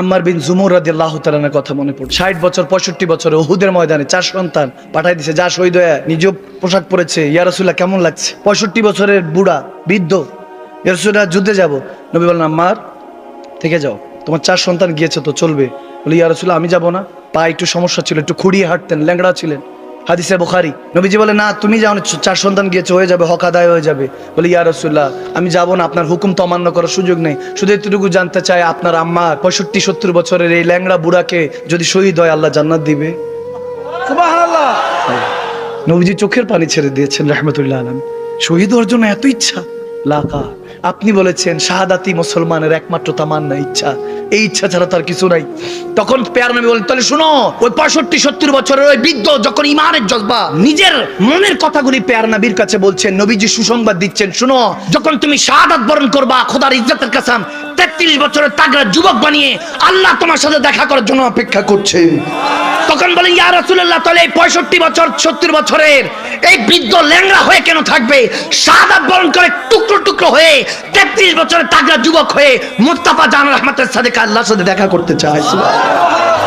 আম্মার বিন জুমুর রাদি আল্লাহ তালানের কথা মনে পড়ে ষাট বছর, পঁয়ষট্টি বছর ওহুদের ময়দানে চার সন্তান পাঠাই দিছে, যা শহীদ হয়ে নিজেও পোশাক পরেছে। ইয়ারসুল্লাহ কেমন লাগছে? পঁয়ষট্টি বছরের বুড়া, বৃদ্ধ ইয়ারসুল্লাহ যুদ্ধে যাব। নবী বলেন আম্মার, থেকে যাও। তোমার চার সন্তান গিয়েছে তো চলবে। বলে ইয়ারসুল্লাহ আমি যাব না। পা একটু সমস্যা ছিল, একটু খুঁড়িয়ে হাঁটতেন, ল্যাংড়া ছিলেন। হাদিসে বুখারি। নবীজি বলে, না, তুমি যাও চার সন্তান গিয়েছে, হয়ে যাবে, হক আদায় হয়ে যাবে। বলে, ইয়া রসুল্লাহ আমি যাব না, আপনার হুকুম তো অমান্য করার সুযোগ নেই। শুধু এতটুকু জানতে চাই, আপনার আম্মা পঁয়ষট্টি, সত্তর বছরের এই ল্যাংড়া বুড়াকে যদি শহীদ হয়, আল্লাহ জান্নাত দিবে? নবীজি চোখের পানি ছেড়ে দিয়েছেন, রহমতুল্লাহ আলম শহীদ হওয়ার জন্য এত ইচ্ছা। লাকা। আপনি বলেছেন শাহাদাতি মুসলমানের একমাত্র তামান্না ইচ্ছা। এই ইচ্ছা ছাড়া তার কিছু নাই। তখন পেয়ার নবী বলেন, তাহলে শুনো, ওই পঁয়ষট্টি, সত্তর বছরের ওই বৃদ্ধ যখন ইমানের জজবা, নিজের মনের কথাগুলি পেয়ার নবীর কাছে বলছেন, নবীজি সুসংবাদ দিচ্ছেন, শুনো, যখন তুমি শাহাদাত বরণ করবা, খোদার ইজ্জতের কাসাম, তেত্রিশ বছরের তাগড়া যুবক বানিয়ে আল্লাহ তোমার সাথে দেখা করার জন্য অপেক্ষা করছে তখন বলেন, ইয়া রাসূলুল্লাহ, তাহলে এই পঁয়ষট্টি বছর, সত্তর বছরের এই বৃদ্ধ ল্যাংড়া হয়ে কেন থাকবে সাদা বরণ করে টুকরো টুকরো হয়ে তেত্রিশ বছরের তাগড়া যুবক হয়ে মুস্তাফা জান রহমতের সাথে আল্লাহর সাথে দেখা করতে চায় সুবহানাল্লাহ।